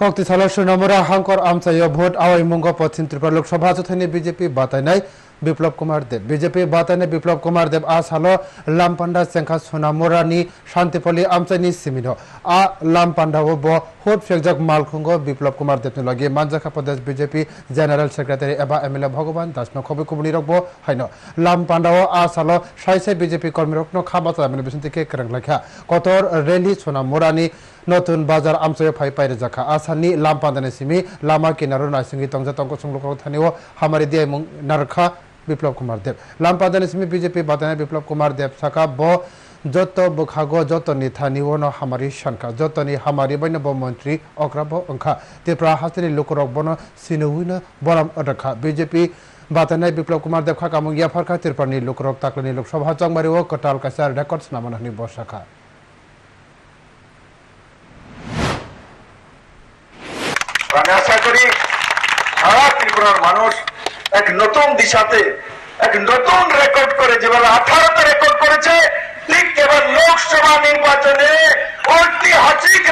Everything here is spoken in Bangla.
কক্তি সালৰ সুনামুৰা হাংকৰ আমচায় ভোট আৱাই মুংগ পশ্চিম ত্ৰিপুৰা লোকসভা যথেনি বিজেপি বাতাইনাই বিপ্লৱ কুমাৰ দেৱ বিজেপি বাতাইনাই বিপ্লৱ কুমাৰ দেৱ আ সালো লামপাণ্ডা চেংখা সুনামুৰানি শান্তিপল্লী আমচাইনি সিমিন। আ লামপাণ্ডাও ব হোট ফেকজাক মালখুঙ্গ বিপ্লৱ কুমাৰ দেৱনি লাগি মানজাখা প্ৰদেশ বিজেপি জেনেৰেল সেক্ৰেটাৰী এবা M L A Bhagwan Das নখবি কুমনি ৰকব হাইন। লামপাণ্ডাও আ সালো সাইসে বিজেপি কৰ্মী ৰত্ন খাবা তামিল বিসন্তিকে কেরাং লেখা কতর রেলি সুনামুরানি নতুন বাজার আমসয়ে ফাই পাইরে জাখা। আসানি লামপান্দানে সিমি, লামা কিনারো নাইসিংগি তংজা তংক সংলুক থানিও, হামারি দিয়ে নারখা বিপ্লব কুমার দেব। লামপান্দানে সিমি বিজেপি বাদানে বিপ্লব কুমার দেব সাকা ব, যত বখাগো যতনি থানিও ন হামারি সানকা যতনি হামারি বৈন ব মন্ত্রী অগ্রাব অংখা তেপ্রা হাসিনি লোকরক বন সিনুইন বরাম অডখা বিজেপি বাতানাই বিপ্লব কুমার দেব খাকা মুঙ্গিয়া ফারকা তিরপানি লোকরক তাকলানি লোকসভা চংমারি ও কটাল কাসার রেকর্ডস নামানানি বসাখা আমি আশা করি সারা ত্রিপুরার মানুষ এক নতুন দিশাতে, এক নতুন রেকর্ড করে যেভাবে আঠারোতে রেকর্ড করেছে, ঠিক এবার লোকসভা নির্বাচনে ঐতিহাসিক